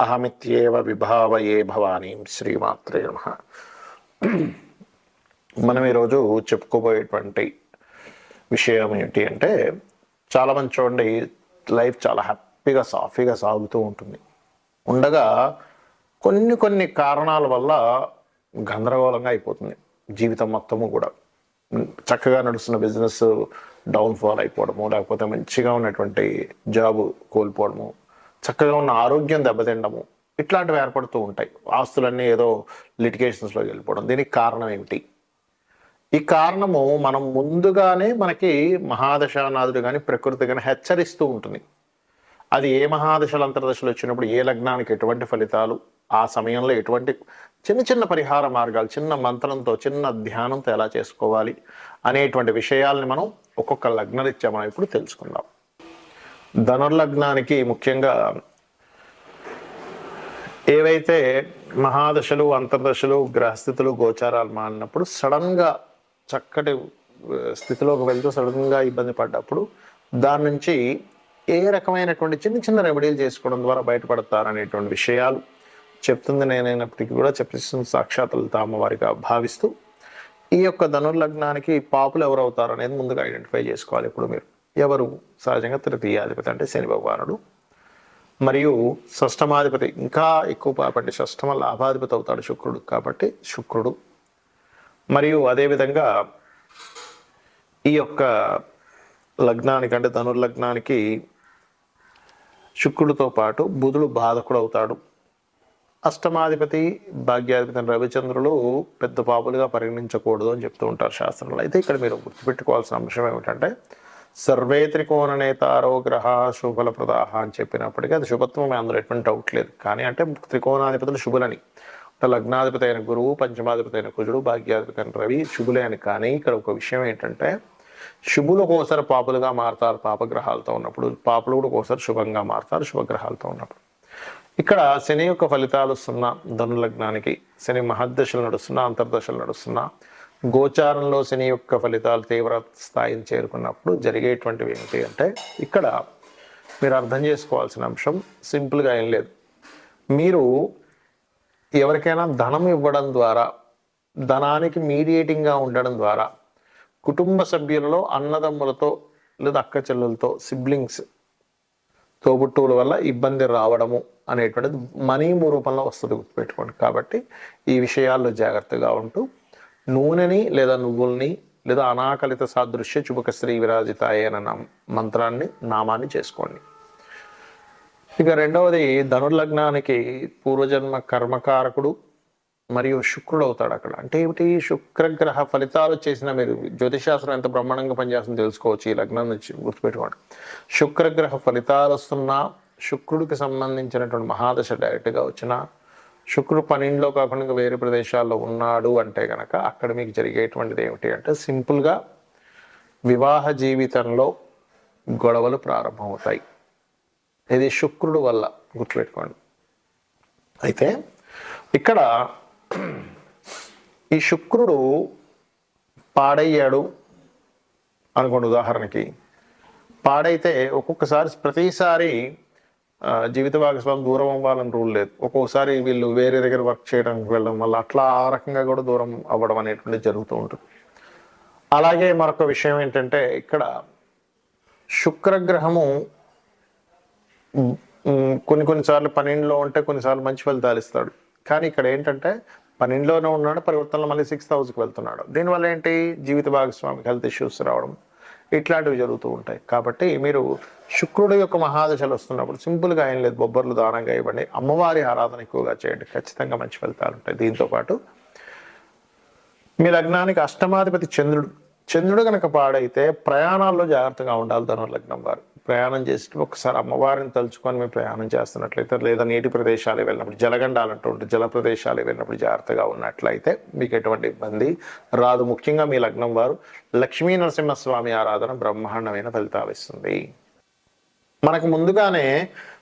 అహమిత్యేవ విభావయే భవానీం శ్రీమాత్రే నమ. మనం ఈరోజు చెప్పుకోబోయేటువంటి విషయం ఏంటి అంటే చాలా మంది చూడండి లైఫ్ చాలా హ్యాపీగా సాఫీగా సాగుతూ ఉంటుంది. ఉండగా కొన్ని కొన్ని కారణాల వల్ల గందరగోళంగా అయిపోతుంది జీవితం మొత్తము కూడా. చక్కగా నడుస్తున్న బిజినెస్ డౌన్ఫాల్ అయిపోవడము లేకపోతే మంచిగా ఉన్నటువంటి జాబ్ కోల్పోవడము చక్కగా ఉన్న ఆరోగ్యం దెబ్బతిండము. ఇట్లాంటివి ఏర్పడుతూ ఉంటాయి. ఆస్తులన్నీ ఏదో లిటిగేషన్స్లోకి వెళ్ళిపోవడం. దీనికి కారణం ఏమిటి? ఈ కారణము మనం ముందుగానే మనకి మహాదశానాథుడు కానీ ప్రకృతి కానీ హెచ్చరిస్తూ ఉంటుంది. అది ఏ మహాదశలు అంతర్దశలు వచ్చినప్పుడు ఏ లగ్నానికి ఎటువంటి ఫలితాలు ఆ సమయంలో ఎటువంటి చిన్న చిన్న పరిహార మార్గాలు చిన్న మంత్రంతో చిన్న ధ్యానంతో ఎలా చేసుకోవాలి అనేటువంటి విషయాల్ని మనం ఒక్కొక్క లగ్నరీత్యా మనం ఇప్పుడు తెలుసుకుందాం. ధనుర్లగ్నానికి ముఖ్యంగా ఏవైతే మహాదశలు అంతర్దశలు గ్రహస్థితులు గోచారాలు మారినప్పుడు సడన్గా చక్కటి స్థితిలోకి వెళ్తూ సడన్గా ఇబ్బంది పడ్డప్పుడు దాని నుంచి ఏ రకమైనటువంటి చిన్న చిన్న రెమెడీలు చేసుకోవడం ద్వారా బయటపడతారనేటువంటి విషయాలు చెప్తుంది. నేనైనప్పటికీ కూడా చెప్పిస్తుంది సాక్షాత్తులు తాము వారిగా భావిస్తూ ఈ యొక్క ధనుర్లగ్నానికి పాపులు ఎవరవుతారు అనేది ముందుగా ఐడెంటిఫై చేసుకోవాలి ఇప్పుడు మీరు. ఎవరు? సహజంగా తృతీయాధిపతి అంటే శని భగవానుడు. మరియు షష్టమాధిపతి ఇంకా ఎక్కువ పాపండి. షష్టమ లాభాధిపతి అవుతాడు శుక్రుడు కాబట్టి శుక్రుడు. మరియు అదేవిధంగా ఈ యొక్క లగ్నానికి అంటే ధనుర్లగ్నానికి శుక్రుడితో పాటు బుధుడు బాధకుడు అవుతాడు. అష్టమాధిపతి భాగ్యాధిపతి రవిచంద్రులు పెద్ద పాపులుగా పరిగణించకూడదు అని చెప్తూ ఉంటారు శాస్త్రంలో. అయితే ఇక్కడ మీరు గుర్తుపెట్టుకోవాల్సిన అంశం ఏమిటంటే సర్వే త్రికోణ నేతారో గ్రహ శుభల ప్రదాహ అని చెప్పినప్పటికీ అది శుభత్వం అందులో ఎటువంటి డౌట్ లేదు. కానీ అంటే త్రికోణాధిపతులు శుభులని. లగ్నాధిపతి అయిన గురువు పంచమాధిపతి అయిన కుజుడు భాగ్యాధిపతి అయిన రవి శుభులే అని. కానీ ఇక్కడ ఒక విషయం ఏంటంటే శుభులు ఒక్కోసారి పాపులుగా మారుతారు పాపగ్రహాలతో ఉన్నప్పుడు. పాపులు కూడా ఒక్కోసారి శుభంగా మారుతారు శుభగ్రహాలతో ఉన్నప్పుడు. ఇక్కడ శని యొక్క ఫలితాలు సున్నా. ధనులగ్నానికి శని మహద్దశలు నడుస్తున్నా అంతర్దశలు నడుస్తున్నా. గోచారంలో శని యొక్క ఫలితాలు తీవ్ర స్థాయిని చేరుకున్నప్పుడు జరిగేటువంటివి ఏంటి అంటే ఇక్కడ మీరు అర్థం చేసుకోవాల్సిన అంశం సింపుల్గా ఏం లేదు. మీరు ఎవరికైనా ధనం ఇవ్వడం ద్వారా ధనానికి మీడియేటింగ్గా ఉండడం ద్వారా కుటుంబ సభ్యులలో అన్నదమ్ములతో లేదా అక్క చెల్లెలతో సిబ్లింగ్స్ తోబుట్టువుల వల్ల ఇబ్బంది రావడము అనేటువంటిది మనీ రూపంలో వస్తుంది గుర్తుపెట్టుకోండి. కాబట్టి ఈ విషయాల్లో జాగ్రత్తగా ఉంటూ నూనెని లేదా నువ్వుల్ని లేదా అనాకలిత సాదృశ్య చుబక శ్రీ విరాజితాయ అన్న మంత్రాన్ని నామాన్ని చేసుకోండి. ఇక రెండవది ధనుర్లగ్నానికి పూర్వజన్మ కర్మకారకుడు మరియు శుక్రుడు అవుతాడు అక్కడ. అంటే ఏమిటి? శుక్రగ్రహ ఫలితాలు చేసిన మీరు జ్యోతిశాస్త్రం ఎంత బ్రహ్మాండంగా పనిచేస్తుందో తెలుసుకోవచ్చు ఈ లగ్నం నుంచి గుర్తుపెట్టుకోండి. శుక్రగ్రహ ఫలితాలు వస్తున్నా శుక్రుడికి సంబంధించినటువంటి మహాదశ డైరెక్ట్గా వచ్చిన శుక్రుడు పన్నెండులో కాకుండా ఇంకా వేరే ప్రదేశాల్లో ఉన్నాడు అంటే కనుక అక్కడ మీకు జరిగేటువంటిది ఏమిటి అంటే సింపుల్గా వివాహ జీవితంలో గొడవలు ప్రారంభమవుతాయి. ఇది శుక్రుడు వల్ల గుర్తుపెట్టుకోండి. అయితే ఇక్కడ ఈ శుక్రుడు పాడయ్యాడు అనుకోండి ఉదాహరణకి. పాడైతే ఒక్కొక్కసారి ప్రతిసారి జీవిత భాగస్వామి దూరం అవ్వాలని రూల్ లేదు. ఒక్కోసారి వీళ్ళు వేరే దగ్గర వర్క్ చేయడానికి వెళ్ళడం వల్ల అట్లా ఆ రకంగా కూడా దూరం అవ్వడం అనేటువంటిది జరుగుతూ ఉంటుంది. అలాగే మరొక విషయం ఏంటంటే ఇక్కడ శుక్రగ్రహము కొన్ని కొన్నిసార్లు పన్నెండులో ఉంటే కొన్నిసార్లు మంచి ఫలితాలు ఇస్తాడు. కానీ ఇక్కడ ఏంటంటే పన్నెండులోనే ఉన్నాడు పరివర్తనలో మళ్ళీ సిక్స్త్ హౌస్కి వెళ్తున్నాడు. దీనివల్ల ఏంటి? జీవిత భాగస్వామికి హెల్త్ ఇష్యూస్ రావడం. ఇట్లాంటివి జరుగుతూ ఉంటాయి. కాబట్టి మీరు శుక్రుడు యొక్క మహాదశలు వస్తున్నప్పుడు సింపుల్గా ఏం లేదు బొబ్బర్లు దానంగా ఇవ్వండి. అమ్మవారి ఆరాధన ఎక్కువగా చేయండి. ఖచ్చితంగా మంచి ఫలితాలు ఉంటాయి. దీంతో పాటు మీ లగ్నానికి అష్టమాధిపతి చంద్రుడు. చంద్రుడు కనుక పాడైతే ప్రయాణాల్లో జాగ్రత్తగా ఉండాలి ధనుర్లగ్నం వారు. ప్రయాణం చేసి ఒకసారి అమ్మవారిని తలుచుకొని మేము ప్రయాణం చేస్తున్నట్లయితే లేదా నీటి ప్రదేశాలు వెళ్ళినప్పుడు జలగండాలు అంటూ జల ప్రదేశాలు వెళ్ళినప్పుడు జాగ్రత్తగా ఉన్నట్లయితే మీకు ఎటువంటి ఇబ్బంది రాదు. ముఖ్యంగా మీ లగ్నం వారు లక్ష్మీ నరసింహస్వామి ఆరాధన బ్రహ్మాండమైన ఫలితాలు ఇస్తుంది. మనకు ముందుగానే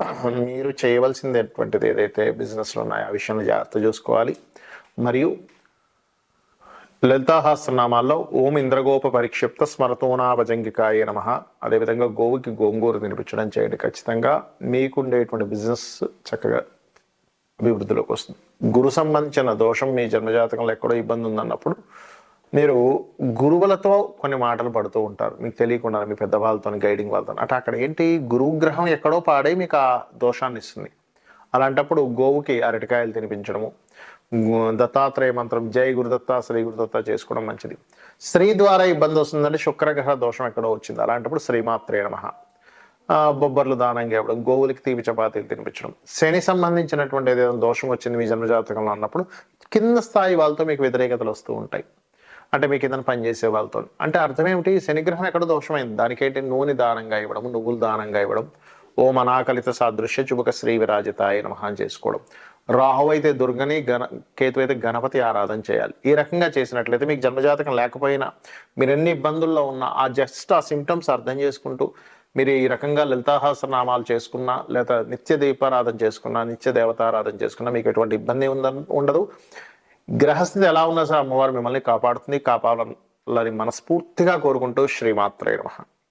మీరు చేయవలసింది ఎటువంటిది ఏదైతే బిజినెస్లో ఉన్నాయో ఆ విషయంలో జాగ్రత్త చూసుకోవాలి. మరియు లలితాహాస్త్రనామాల్లో ఓం ఇంద్రగోప పరిక్షిప్త స్మరతోనాభజంగికాయ నమ. అదేవిధంగా గోవుకి గోంగూర తినిపించడం చేయండి ఖచ్చితంగా. మీకుండేటువంటి బిజినెస్ చక్కగా అభివృద్ధిలోకి వస్తుంది. గురు సంబంధించిన దోషం మీ జన్మజాతకంలో ఎక్కడో ఇబ్బంది ఉందన్నప్పుడు మీరు గురువులతో కొన్ని మాటలు పడుతూ ఉంటారు. మీకు తెలియకుండా మీ పెద్ద వాళ్ళతో గైడింగ్ వాళ్ళతో అంటే అక్కడ ఏంటి? గురుగ్రహం ఎక్కడో పాడే మీకు ఆ దోషాన్ని ఇస్తుంది. అలాంటప్పుడు గోవుకి అరటికాయలు తినిపించడము దత్తాత్రేయ మంత్రం జై గురుదత్త శ్రీ గురుదత్త చేసుకోవడం మంచిది. స్త్రీ ద్వారా ఇబ్బంది వస్తుందంటే శుక్రగ్రహ దోషం ఎక్కడో వచ్చింది. అలాంటప్పుడు శ్రీమాత్రే నమ. బొబ్బర్లు దానంగా ఇవ్వడం గోవులకి తీపి చపాతీలు తినిపించడం. శని సంబంధించినటువంటి ఏదైనా దోషం వచ్చింది మీ జన్మజాతకంలో అన్నప్పుడు కింద స్థాయి వాళ్ళతో మీకు వ్యతిరేకతలు వస్తూ ఉంటాయి. అంటే మీ పని పనిచేసే వాళ్ళతో. అంటే అర్థం ఏమిటి? శనిగ్రహం ఎక్కడ దోషమైంది? దానికేంటి? నూనె దానంగా ఇవ్వడం నువ్వులు దానంగా ఇవ్వడం. ఓం అనాకలిత సాదృశ్య చుబుక శ్రీ విరాజితాయ నమః చేసుకోవడం. రాహు అయితే దుర్గని గణ కేతు అయితే గణపతి ఆరాధన చేయాలి. ఈ రకంగా చేసినట్లయితే మీకు జన్మజాతకం లేకపోయినా మీరు ఎన్ని ఇబ్బందుల్లో ఉన్నా ఆ జస్ట్ ఆ సిమ్టమ్స్ అర్థం చేసుకుంటూ మీరు ఈ రకంగా లలితాహాసనామాలు చేసుకున్నా లేదా నిత్య దీపారాధన చేసుకున్నా నిత్య దేవతారాధన చేసుకున్నా మీకు ఎటువంటి ఇబ్బంది ఉందని ఉండదు. గ్రహస్థితి ఎలా ఉన్నా సరే అమ్మవారు మిమ్మల్ని కాపాడుతుంది కాపాడాలని మనస్ఫూర్తిగా కోరుకుంటూ శ్రీమాత్రే నమః.